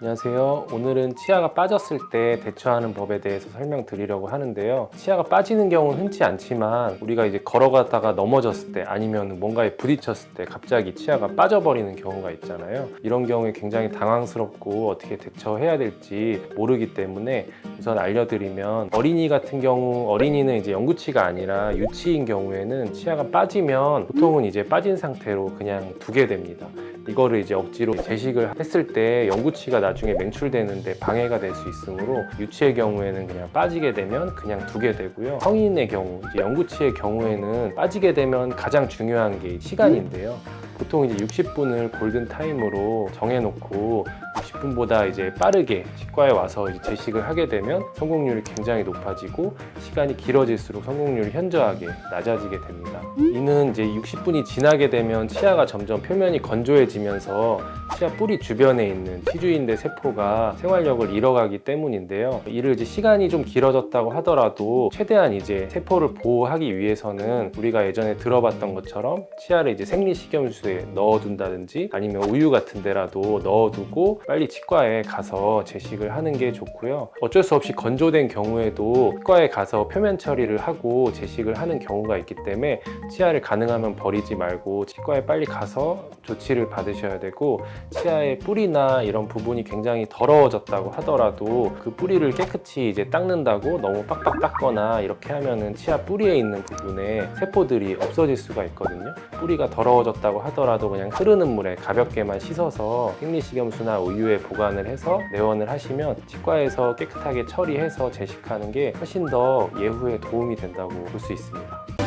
안녕하세요. 오늘은 치아가 빠졌을 때 대처하는 법에 대해서 설명드리려고 하는데요. 치아가 빠지는 경우는 흔치 않지만 우리가 이제 걸어가다가 넘어졌을 때 아니면 뭔가에 부딪혔을 때 갑자기 치아가 빠져버리는 경우가 있잖아요. 이런 경우에 굉장히 당황스럽고 어떻게 대처해야 될지 모르기 때문에 우선 알려드리면 어린이 같은 경우 어린이는 이제 영구치가 아니라 유치인 경우에는 치아가 빠지면 보통은 이제 빠진 상태로 그냥 두게 됩니다. 이거를 이제 억지로 제식을 했을 때 영구치가 나중에 맹출되는데 방해가 될 수 있으므로 유치의 경우에는 그냥 빠지게 되면 그냥 두게 되고요. 성인의 경우, 이제 영구치의 경우에는 빠지게 되면 가장 중요한 게 시간인데요. 보통 이제 60분을 골든 타임으로 정해놓고 60분보다 이제 빠르게 치과에 와서 이제 제식을 하게 되면 성공률이 굉장히 높아지고 시간이 길어질수록 성공률이 현저하게 낮아지게 됩니다. 이는 이제 60분이 지나게 되면 치아가 점점 표면이 건조해지면서 치아 뿌리 주변에 있는 치주인대 세포가 생활력을 잃어가기 때문인데요. 이를 이제 시간이 좀 길어졌다고 하더라도 최대한 이제 세포를 보호하기 위해서는 우리가 예전에 들어봤던 것처럼 치아를 이제 생리식염수에 넣어둔다든지 아니면 우유 같은 데라도 넣어두고 빨리 치과에 가서 제식을 하는 게 좋고요. 어쩔 수 없이 건조된 경우에도 치과에 가서 표면 처리를 하고 제식을 하는 경우가 있기 때문에 치아를 가능하면 버리지 말고 치과에 빨리 가서 조치를 받으셔야 되고 치아의 뿌리나 이런 부분이 굉장히 더러워졌다고 하더라도 그 뿌리를 깨끗이 이제 닦는다고 너무 빡빡 닦거나 이렇게 하면은 치아 뿌리에 있는 부분에 세포들이 없어질 수가 있거든요. 뿌리가 더러워졌다고 하더라도 그냥 흐르는 물에 가볍게만 씻어서 생리식염수나 우유 에 보관을 해서 내원을 하시면 치과에서 깨끗하게 처리해서 제식하는 게 훨씬 더 예후에 도움이 된다고 볼 수 있습니다.